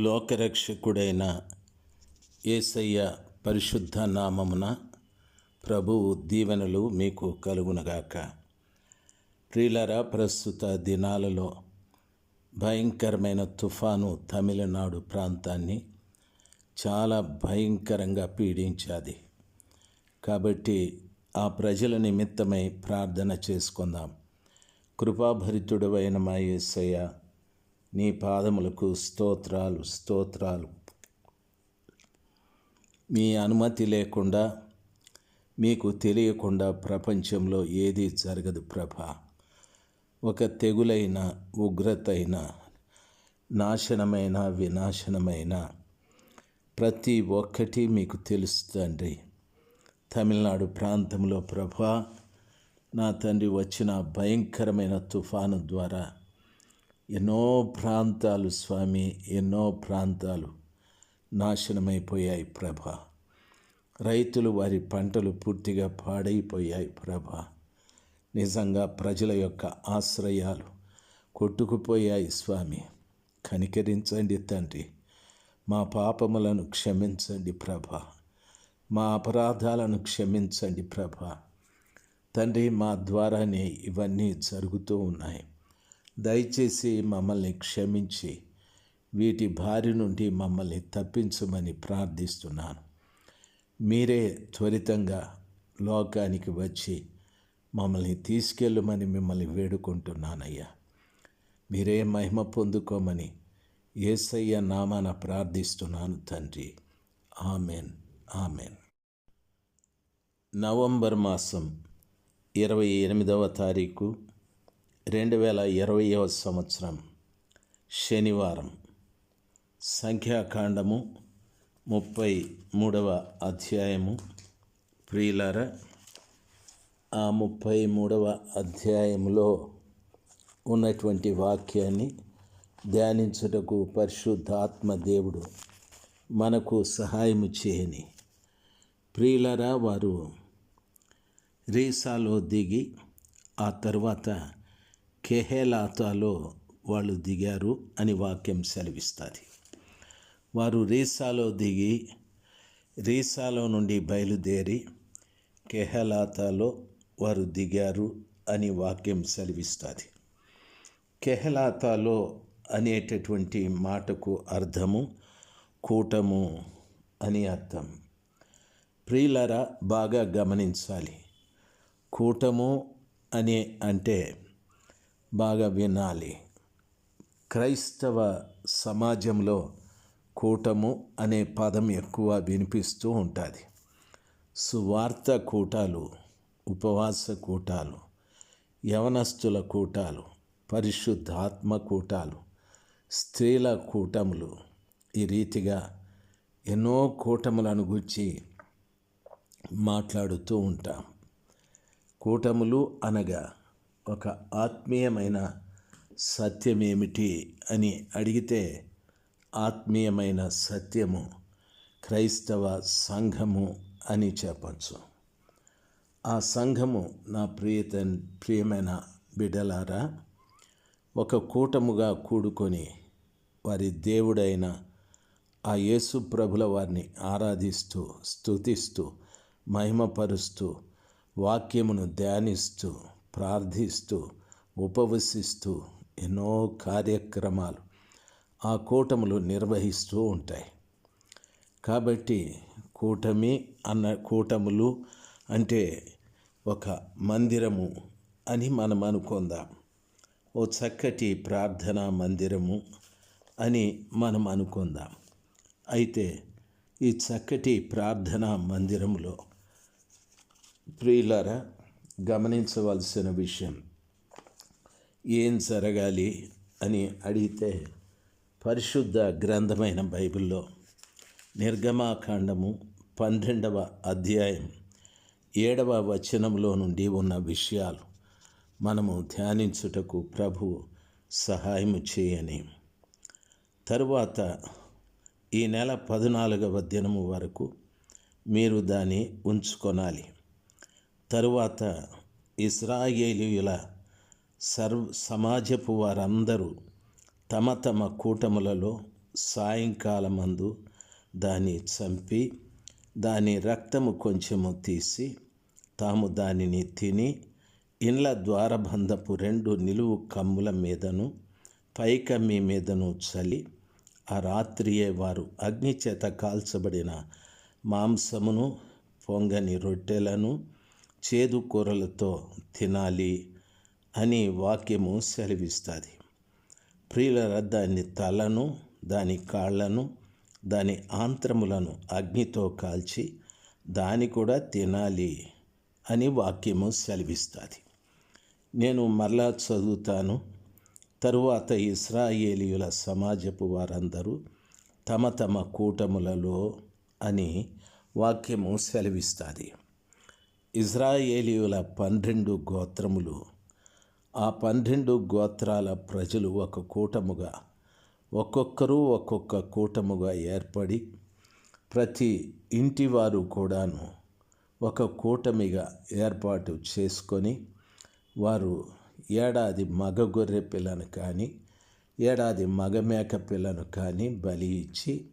లోకరక్షకుడైన యేసయ్య పరిశుద్ధ నామమున ప్రభువు దీవెనలు మీకు కలుగునగాక. ప్రియులరా ప్రస్తుత దినాలలో భయంకరమైన తుఫాను తమిళనాడు ప్రాంతాన్ని చాలా భయంకరంగా పీడించాది. కాబట్టి ఆ ప్రజల నిమిత్తమై ప్రార్థన చేసుకుందాం. కృపాభరితుడవైన మా యేసయ్య నీ పాదములకు స్తోత్రాలు స్తోత్రాలు. మీ అనుమతి లేకుండా మీకు తెలియకుండా ప్రపంచంలో ఏది జరగదు ప్రభ. ఒక తెగులైన ఉగ్రతైన నాశనమైన వినాశనమైన ప్రతి ఒక్కటి మీకు తెలుస్తుంది తమిళనాడు ప్రాంతంలో ప్రభ నా తండ్రి వచ్చిన భయంకరమైన తుఫాను ద్వారా ఎన్నో ప్రాంతాలు స్వామి ఎన్నో ప్రాంతాలు నాశనమైపోయాయి ప్రభ. రైతులు వారి పంటలు పూర్తిగా పాడైపోయాయి ప్రభ. నిజంగా ప్రజల యొక్క ఆశ్రయాలు కొట్టుకుపోయాయి స్వామి. కనికరించండి తండ్రి. మా పాపములను క్షమించండి ప్రభ. మా అపరాధాలను క్షమించండి ప్రభ. తండ్రి మా ద్వారానే ఇవన్నీ జరుగుతూ ఉన్నాయి. దయచేసి మమ్మల్ని క్షమించి వీటి బారి నుండి మమ్మల్ని తప్పించమని ప్రార్థిస్తున్నాను. మీరే త్వరితంగా లోకానికి వచ్చి మమ్మల్ని తీసుకెళ్ళమని మిమ్మల్ని వేడుకుంటున్నానయ్యా. మీరే మహిమ పొందుకోమని ఏసయ్య నామాన ప్రార్థిస్తున్నాను తండ్రి. ఆమెన్. ఆమెన్. నవంబర్ మాసం ఇరవై ఎనిమిదవ తారీఖు రెండు వేల ఇరవయవ సంవత్సరం శనివారం. సంఖ్యాకాండము ముప్పై మూడవ అధ్యాయము. ప్రియులర ఆ ముప్పై మూడవ అధ్యాయంలో ఉన్నటువంటి వాక్యాన్ని ధ్యానించుటకు పరిశుద్ధాత్మ దేవుడు మనకు సహాయము చేయని. ప్రియులరా వారు రీసాలో దిగి ఆ తర్వాత కెహేలాతాలో వాళ్ళు దిగారు అని వాక్యం సెలవిస్తుంది. వారు రీసాలో దిగి రీసాలో నుండి బయలుదేరి కెహలాతాలో వారు దిగారు అని వాక్యం సెలవిస్తుంది. కెహలాతాలో అనేటటువంటి మాటకు అర్థము కూటము అని అర్థం. ప్రియులరా బాగా గమనించాలి. కూటము అని అంటే బాగా వినాలి. క్రైస్తవ సమాజంలో కూటము అనే పదం ఎక్కువ వినిపిస్తూ ఉంటుంది. సువార్త కూటాలు ఉపవాస కూటాలు యవనస్తుల కూటాలు పరిశుద్ధాత్మ కూటాలు స్త్రీల కూటములు ఈ రీతిగా ఎన్నో కూటములను గురించి మాట్లాడుతూ ఉంటాం. కూటములు అనగా ఒక ఆత్మీయమైన సత్యమేమిటి అని అడిగితే ఆత్మీయమైన సత్యము క్రైస్తవ సంఘము అని చెప్పచ్చు. ఆ సంఘము నా ప్రియత ప్రియమైన బిడ్డలారా ఒక కూటముగా కూడుకొని వారి దేవుడైన ఆ యేసు ప్రభుల వారిని ఆరాధిస్తూ స్తుతిస్తూ మహిమపరుస్తూ వాక్యమును ధ్యానిస్తూ ప్రార్థిస్తూ ఉపవసిస్తూ ఎన్నో కార్యక్రమాలు ఆ కూటములు నిర్వహిస్తూ ఉంటాయి. కాబట్టి కూటమి అన్న కూటములు అంటే ఒక మందిరము అని మనం అనుకుందాం. ఓ చక్కటి ప్రార్థనా మందిరము అని మనం అనుకుందాం. అయితే ఈ చక్కటి ప్రార్థనా మందిరంలో ప్రియులరా గమనించవలసిన విషయం ఏం జరగాలి అని అడిగితే పరిశుద్ధ గ్రంథమైన బైబిల్లో నిర్గమాకాండము పన్నెండవ అధ్యాయం ఏడవ వచనంలో నుండి ఉన్న విషయాలు మనము ధ్యానించుటకు ప్రభు సహాయము చేయని. తరువాత ఈ నెల పద్నాలుగవ దినము వరకు మీరు దాన్ని ఉంచుకొనాలి. తరువాత ఇస్రాయేలీయుల సర్వ సమాజపు వారందరూ తమ తమ కూటములలో సాయంకాలమందు దాన్ని చంపి దాని రక్తము కొంచెము తీసి తాము దానిని తిని ఇండ్ల ద్వారబంధపు రెండు నిలువు కమ్ముల మీదను పైకమ్మి మీదను చలి ఆ రాత్రియే వారు అగ్ని చేత కాల్చబడిన మాంసమును పొంగని రొట్టెలను చేదు కూరలతో తినాలి అని వాక్యము సెలవిస్తుంది. ప్రియుల దాని తలను దాని కాళ్ళను దాని ఆంత్రములను అగ్నితో కాల్చి దాని కూడా తినాలి అని వాక్యము సెలవిస్తుంది. నేను మరలా చదువుతాను. తరువాత ఇస్రాయేలీయుల సమాజపు వారందరూ తమ తమ కూటములలో అని వాక్యము సెలవిస్తుంది. ఇజ్రాయేలీయుల పన్నెండు గోత్రములు. ఆ పన్నెండు గోత్రాల ప్రజలు ఒక కూటముగా ఒక్కొక్కరు ఒక్కొక్క కూటముగా ఏర్పడి ప్రతి ఇంటి వారు కూడాను ఒక కూటమిగా ఏర్పాటు చేసుకొని వారు ఏడాది మగ గొర్రె పిల్లను కానీ ఏడాది మగ మేక పిల్లను కానీ బలి ఇచ్చి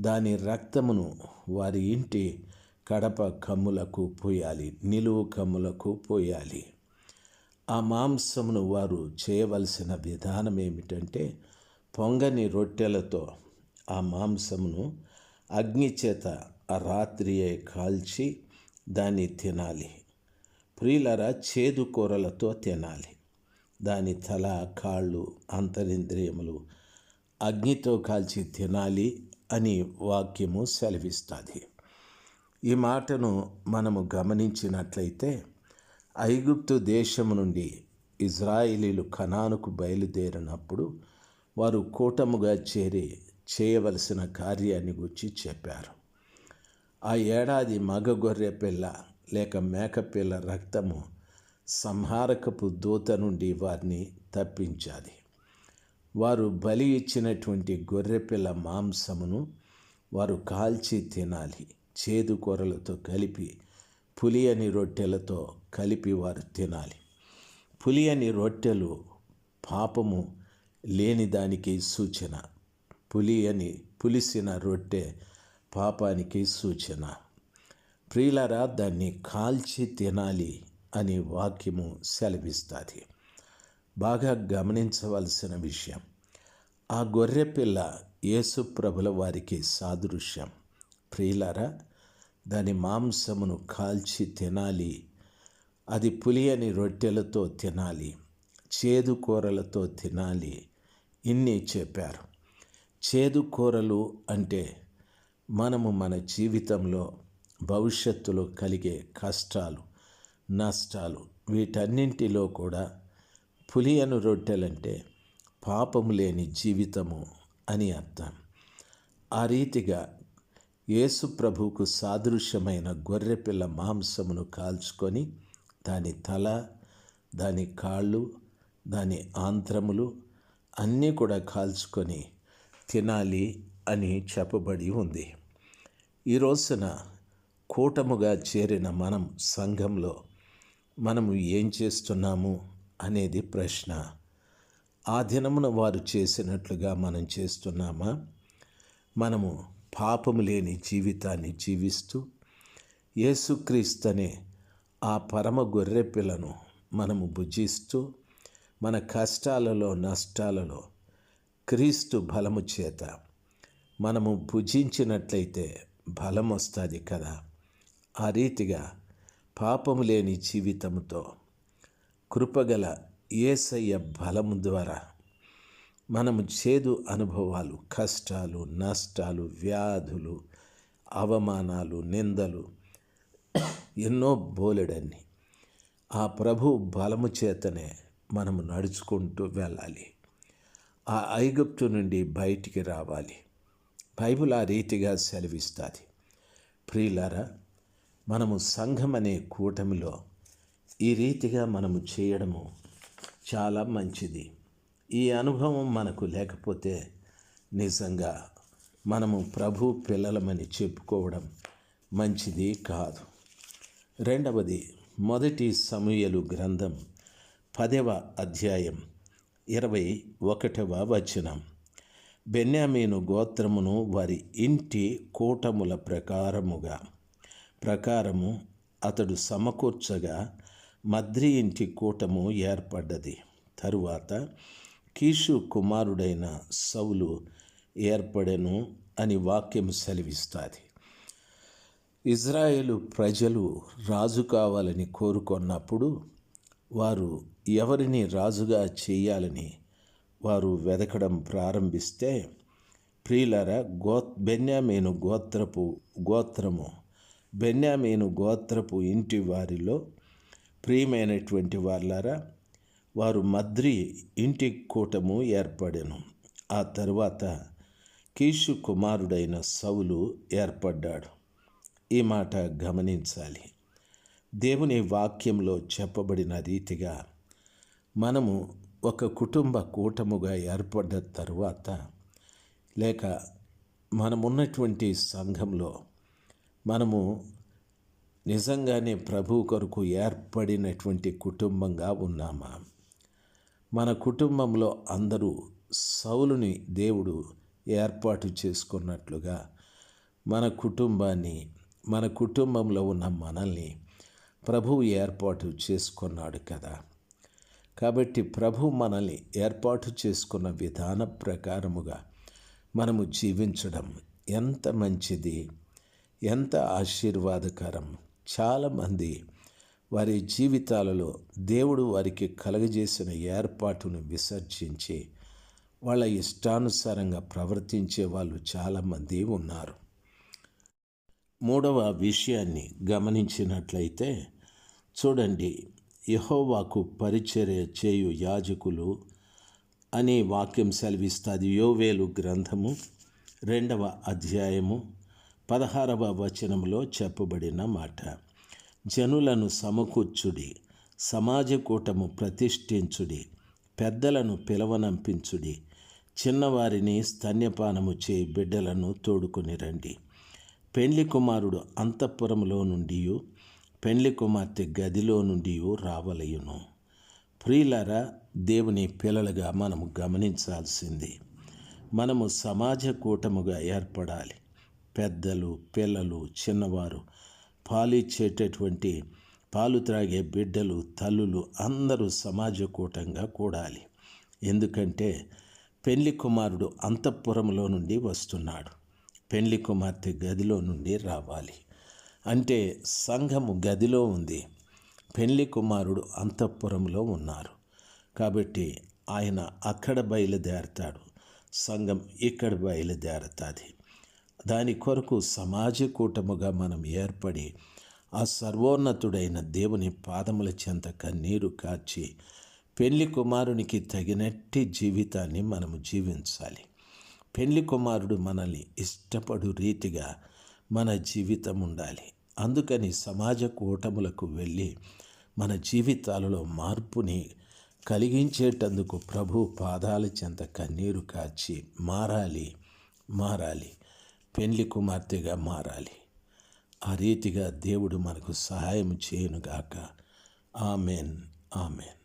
దాని రక్తమును వారి ఇంటి కడప కమ్ములకు పోయాలి నిలువు కమ్ములకు పోయాలి. ఆ మాంసమును వారు చేయవలసిన విధానం ఏమిటంటే పొంగని రొట్టెలతో ఆ మాంసమును అగ్ని చేత ఆ రాత్రియే కాల్చి దాన్ని తినాలి. ప్రియులరా చేదు కూరలతో తినాలి. దాని తల కాళ్ళు అంతరింద్రియములు అగ్నితో కాల్చి తినాలి అని వాక్యము సెలవిస్తుంది. ఈ మాటను మనము గమనించినట్లయితే ఐగుప్తు దేశము నుండి ఇజ్రాయిలీలు కణానుకు బయలుదేరినప్పుడు వారు కూటముగా చేరి చేయవలసిన కార్యాన్ని గురించి చెప్పారు. ఆ ఏడాది మగ గొర్రె పిల్ల లేక మేకపిల్ల రక్తము సంహారకపు దూత నుండి వారిని తప్పించాలి వారు బలి ఇచ్చినటువంటి గొర్రెపిల్ల మాంసమును వారు కాల్చి తినాలి. చేదు కూరలతో కలిపి పులియని రొట్టెలతో కలిపి వారు తినాలి. పులియని రొట్టెలు పాపము లేని దానికి సూచన. పులియని పులిసిన రొట్టె పాపానికి సూచన. ప్రియులరా దాన్ని కాల్చి తినాలి అని వాక్యము సెలవిస్తుంది. బాగా గమనించవలసిన విషయం ఆ గొర్రె పిల్ల యేసు ప్రభుల వారికి సాదృశ్యం. ప్రియులరా దాని మాంసమును కాల్చి తినాలి. అది పులియని రొట్టెలతో తినాలి. చేదు కూరలతో తినాలి. ఇన్ని చెప్పారు. చేదు కూరలు అంటే మనము మన జీవితంలో భవిష్యత్తులో కలిగే కష్టాలు నష్టాలు వీటన్నింటిలో కూడా పులియను రొట్టెలంటే పాపము లేని జీవితము అని అర్థం. ఆ రీతిగా యేసు ప్రభువుకు సాదృశ్యమైన గొర్రెపిల్ల మాంసమును కాల్చుకొని దాని తల దాని కాళ్ళు దాని ఆంత్రములు అన్నీ కూడా కాల్చుకొని తినాలి అని చెప్పబడి ఉంది. ఈ రోజున కూటముగా చేరిన మనం సంఘంలో మనము ఏం చేస్తున్నాము అనేది ప్రశ్న. ఆ దినమున వారు చేసినట్లుగా మనం చేస్తున్నామా? మనము పాపము లేని జీవితాన్ని జీవిస్తూ యేసుక్రీస్తనే ఆ పరమ గొర్రె పిల్లను మనము భుజిస్తూ మన కష్టాలలో నష్టాలలో క్రీస్తు బలము చేత మనము భుజించినట్లయితే బలం వస్తుంది కదా. ఆ రీతిగా పాపము లేని జీవితంతో కృపగల ఏసయ్య బలము ద్వారా మనము చేదు అనుభవాలు కష్టాలు నష్టాలు వ్యాధులు అవమానాలు నిందలు ఎన్నో బోలెడన్ని. ఆ ప్రభు బలము చేతనే మనము నడుచుకుంటూ వెళ్ళాలి. ఆ ఐగుప్తు నుండి బయటికి రావాలి. బైబుల్ ఆ రీతిగా సెలవిస్తుంది. ప్రియులారా మనము సంఘం అనే కూటమిలో ఈ రీతిగా మనము చేయడము చాలా మంచిది. ఈ అనుభవం మనకు లేకపోతే నిజంగా మనము ప్రభు పిల్లలమని చెప్పుకోవడం మంచిది కాదు. రెండవది మొదటి సమూయలు గ్రంథం పదవ అధ్యాయం ఇరవై ఒకటవ వచనం. బెన్యామీను గోత్రమును వారి ఇంటి కూటముల ప్రకారముగా ప్రకారము అతడు సమకూర్చగా మద్రి ఇంటి కూటము ఏర్పడ్డది. తరువాత కీషు కుమారుడైన సౌలు ఏర్పడెను అని వాక్యం సెలవిస్తుంది. ఇజ్రాయేలు ప్రజలు రాజు కావాలని కోరుకున్నప్పుడు వారు ఎవరిని రాజుగా చేయాలని వారు వెదకడం ప్రారంభిస్తే ప్రియులర గో బెన్యామీను గోత్రపు గోత్రము బెన్యామీను గోత్రపు ఇంటి వారిలో ప్రియమైనటువంటి వాళ్ళారా వారు మద్రి ఇంటి కూటము ఏర్పడెను. ఆ తరువాత కీషు కుమారుడైన సౌలు ఏర్పడ్డాడు. ఈ మాట గమనించాలి. దేవుని వాక్యంలో చెప్పబడిన రీతిగా మనము ఒక కుటుంబ కూటముగా ఏర్పడ్డ తరువాత లేక మనమున్నటువంటి సంఘంలో మనము నిజంగానే ప్రభు కొరకు ఏర్పడినటువంటి కుటుంబంగా ఉన్నామా? మన కుటుంబంలో అందరూ సౌలుని దేవుడు ఏర్పాటు చేసుకున్నట్లుగా మన కుటుంబాన్ని మన కుటుంబంలో ఉన్న మనల్ని ప్రభువు ఏర్పాటు చేసుకున్నాడు కదా. కాబట్టి ప్రభు మనల్ని ఏర్పాటు చేసుకున్న విధాన ప్రకారముగా మనము జీవించడం ఎంత మంచిది ఎంత ఆశీర్వాదకరం. చాలామంది వారి జీవితాలలో దేవుడు వారికి కలగజేసిన ఏర్పాటును విసర్జించి వాళ్ళ ఇష్టానుసారంగా ప్రవర్తించే వాళ్ళు చాలామంది ఉన్నారు. మూడవ విషయాన్ని గమనించినట్లయితే చూడండి యహోవాకు పరిచర్య చేయు యాజకులు అనే వాక్యం సెలవిస్తుంది. యోవేలు గ్రంథము రెండవ అధ్యాయము పదహారవ వచనంలో చెప్పబడిన మాట. జనులను సమకూర్చుడి సమాజ కూటము ప్రతిష్ఠించుడి పెద్దలను పిలవనంపించుడి చిన్నవారిని స్తన్యపానము చే బిడ్డలను తోడుకొని రండి. పెండ్లి కుమారుడు అంతఃపురంలో నుండి పెండ్లి కుమార్తె గదిలో నుండి రావలయును. ప్రియులరా దేవుని పిల్లలుగా మనము గమనించాల్సింది మనము సమాజ కూటముగా ఏర్పడాలి. పెద్దలు పిల్లలు చిన్నవారు పాలిచ్చేటటువంటి పాలు త్రాగే బిడ్డలు తల్లులు అందరూ సమాజ కూటంగా కూడాలి. ఎందుకంటే పెళ్ళి కుమారుడు అంతఃపురంలో నుండి వస్తున్నాడు. పెళ్ళి కుమార్తె గదిలో నుండి రావాలి. అంటే సంఘము గదిలో ఉంది. పెళ్ళి కుమారుడు అంతఃపురంలో ఉన్నారు. కాబట్టి ఆయన అక్కడ బయలుదేరతాడు. సంఘం ఇక్కడ బయలుదేరతాది. దాని కొరకు సమాజ కూటముగా మనం ఏర్పడి ఆ సర్వోన్నతుడైన దేవుని పాదముల చెంత కన్నీరు కాచి పెళ్ళి కుమారునికి తగినట్టి జీవితాన్ని మనము జీవించాలి. పెళ్ళి కుమారుడు మనల్ని ఇష్టపడు రీతిగా మన జీవితం ఉండాలి. అందుకని సమాజ కూటములకు వెళ్ళి మన జీవితాలలో మార్పుని కలిగించేటందుకు ప్రభు పాదాల చెంత కన్నీరు కాచి మారాలి మారాలి. పెళ్ళి కుమార్తెగా మారాలి. ఆ రీతిగా దేవుడు మనకు సహాయం చేయనుగాక. ఆమెన్. ఆమెన్.